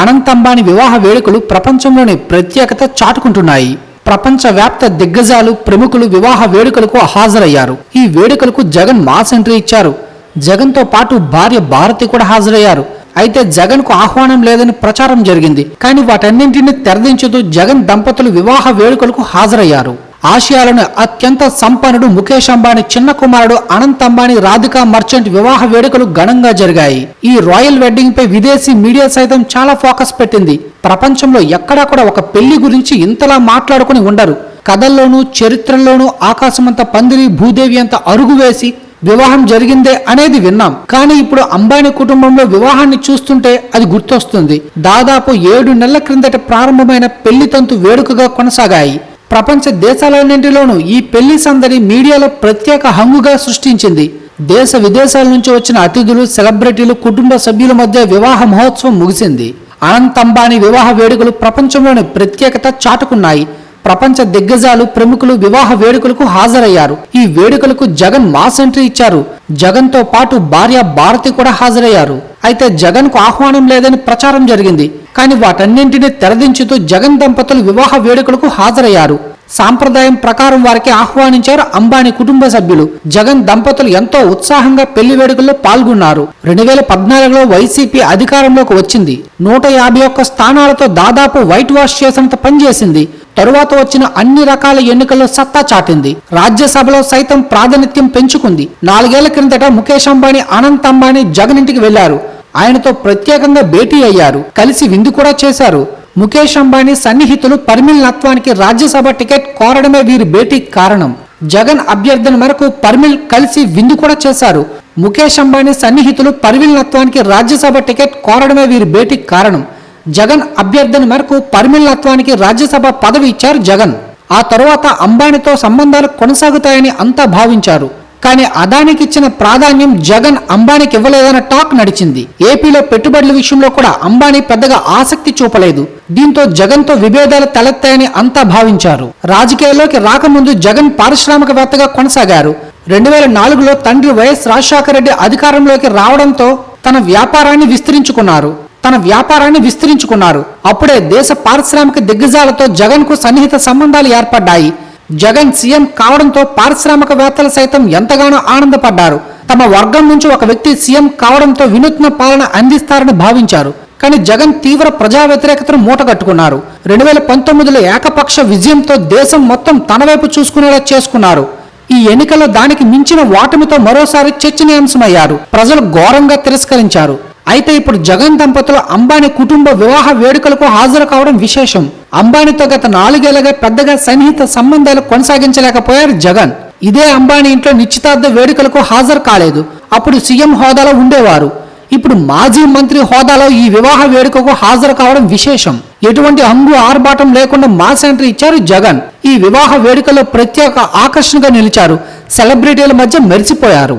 అనంత్ వివాహ వేడుకలు ప్రపంచంలోని ప్రత్యేకత చాటుకుంటున్నాయి. ప్రపంచవ్యాప్త దిగ్గజాలు ప్రముఖులు వివాహ వేడుకలకు హాజరయ్యారు. ఈ వేడుకలకు జగన్ మాస్ ఎంట్రీ ఇచ్చారు. జగన్తో పాటు భార్య భారతి కూడా హాజరయ్యారు. అయితే జగన్కు ఆహ్వానం లేదని ప్రచారం జరిగింది. కానీ వాటన్నింటిని తెరదించుతూ జగన్ దంపతులు వివాహ వేడుకలకు హాజరయ్యారు. ఆసియాలోని అత్యంత సంపన్నుడు ముఖేష్ అంబానీ చిన్న కుమారుడు అనంత్ అంబానీ రాధికా మర్చెంట్ వివాహ వేడుకలు ఘనంగా జరిగాయి. ఈ రాయల్ వెడ్డింగ్ పై విదేశీ మీడియా సైతం చాలా ఫోకస్ పెట్టింది. ప్రపంచంలో ఎక్కడా కూడా ఒక పెళ్ళి గురించి ఇంతలా మాట్లాడుకుని ఉండరు. కథల్లోనూ చరిత్రల్లోనూ ఆకాశమంత పందిరి భూదేవి అంత అరుగు వేసి వివాహం జరిగిందే అనేది విన్నాం. కానీ ఇప్పుడు అంబానీ కుటుంబంలో వివాహాన్ని చూస్తుంటే అది గుర్తొస్తుంది. దాదాపు ఏడు నెలల క్రిందట ప్రారంభమైన పెళ్ళి తంతు వేడుకగా కొనసాగాయి. ప్రపంచ దేశాలన్నింటిలోనూ ఈ పెళ్ళి సందడి మీడియాలో ప్రత్యేక హంగుగా సృష్టించింది. దేశ విదేశాల నుంచి వచ్చిన అతిథులు సెలబ్రిటీలు కుటుంబ సభ్యుల మధ్య వివాహ మహోత్సవం ముగిసింది. అనంత్ అంబానీ వివాహ వేడుకలు ప్రపంచంలోని ప్రత్యేకత చాటుకున్నాయి. ప్రపంచ దిగ్గజాలు ప్రముఖులు వివాహ వేడుకలకు హాజరయ్యారు. ఈ వేడుకలకు జగన్ మాస్ ఎంట్రీ ఇచ్చారు. జగన్తో పాటు భార్య భారతి కూడా హాజరయ్యారు. అయితే జగన్కు ఆహ్వానం లేదని ప్రచారం జరిగింది. కానీ వాటన్నింటినీ తెరదించుతూ జగన్ దంపతులు వివాహ వేడుకలకు హాజరయ్యారు. సాంప్రదాయం ప్రకారం వారికి ఆహ్వానించారు అంబానీ కుటుంబ సభ్యులు. జగన్ దంపతులు ఎంతో ఉత్సాహంగా పెళ్ళి వేడుకల్లో పాల్గొన్నారు. రెండు వేల పద్నాలుగులో వైసీపీ అధికారంలోకి వచ్చింది. నూట యాభై ఒక్క స్థానాలతో దాదాపు వైట్ వాష్ చేసినంత పనిచేసింది. తరువాత వచ్చిన అన్ని రకాల ఎన్నికల్లో సత్తా చాటింది. రాజ్యసభలో సైతం ప్రాతినిధ్యం పెంచుకుంది. నాలుగేళ్ళ క్రిందట ముఖేష్ అంబానీ అనంత్ అంబానీ జగన్ ఇంటికి వెళ్ళారు. ఆయనతో ప్రత్యేకంగా భేటీ అయ్యారు. కలిసి విందు కూడా చేశారు. ముఖేష్ అంబానీ సన్నిహితులు పర్మిల్ నత్వానికి రాజ్యసభ టికెట్ కోరడమే వీరి భేటీ కారణం. జగన్ అభ్యర్థన మేరకు పర్మిల్ కలిసి విందు కూడా చేశారు. ముఖేష్ అంబానీ సన్నిహితులు పర్విల్ నత్వానికి రాజ్యసభ టికెట్ కోరడమే వీరి భేటీకి కారణం. జగన్ అభ్యర్థన మేరకు పరిమిళత్వానికి రాజ్యసభ పదవి ఇచ్చారు జగన్. ఆ తరువాత అంబానీతో సంబంధాలు కొనసాగుతాయని అంతా భావించారు. కానీ అదానికి ఇచ్చిన ప్రాధాన్యం జగన్ అంబానీకి ఇవ్వలేదన్న టాక్ నడిచింది. ఏపీలో పెట్టుబడుల విషయంలో కూడా అంబానీ పెద్దగా ఆసక్తి చూపలేదు. దీంతో జగన్తో విభేదాలు తలెత్తాయని అంతా భావించారు. రాజకీయాల్లోకి రాకముందు జగన్ పారిశ్రామికవేత్తగా కొనసాగారు. రెండు వేల నాలుగులో తండ్రి వైఎస్ రాజశేఖర రెడ్డి అధికారంలోకి రావడంతో తన వ్యాపారాన్ని విస్తరించుకున్నారు. తన వ్యాపారాన్ని విస్తరించుకున్నారు. అప్పుడే దేశ పారిశ్రామిక దిగ్గజాలతో జగన్కు సన్నిహిత సంబంధాలు ఏర్పడ్డాయి. జగన్ సీఎం కావడంతో పారిశ్రామికవేత్తలు సైతం ఎంతగానో ఆనందపడ్డారు. తమ వర్గం నుంచి ఒక వ్యక్తి సీఎం కావడంతో వినూత్న పాలన అందిస్తారని భావించారు. కానీ జగన్ తీవ్ర ప్రజా వ్యతిరేకతను మూటగట్టుకున్నారు రెండు వేల పంతొమ్మిదిలో ఏకపక్ష విజయంతో దేశం మొత్తం తన వైపు చూసుకునేలా చేసుకున్నారు. ఈ ఎన్నికల్లో దానికి మించిన ఓటమితో మరోసారి చర్చనీయాంశమయ్యారు. ప్రజలు ఘోరంగా తిరస్కరించారు. అయితే ఇప్పుడు జగన్ దంపతులు అంబానీ కుటుంబ వివాహ వేడుకలకు హాజరు కావడం విశేషం. అంబానీతో గత నాలుగేళ్ళగా పెద్దగా సన్నిహిత సంబంధాలు కొనసాగించలేకపోయారు జగన్. ఇదే అంబానీ ఇంట్లో నిశ్చితార్థ వేడుకలకు హాజరు కాలేదు. అప్పుడు సీఎం హోదాలో ఉండేవారు. ఇప్పుడు మాజీ మంత్రి హోదాలో ఈ వివాహ వేడుకకు హాజరు కావడం విశేషం. ఎటువంటి హంగు ఆర్భాటం లేకుండా మాస్ ఎంట్రీ ఇచ్చారు జగన్. ఈ వివాహ వేడుకలో ప్రత్యేక ఆకర్షణగా నిలిచారు. సెలబ్రిటీల మధ్య మెరిసిపోయారు.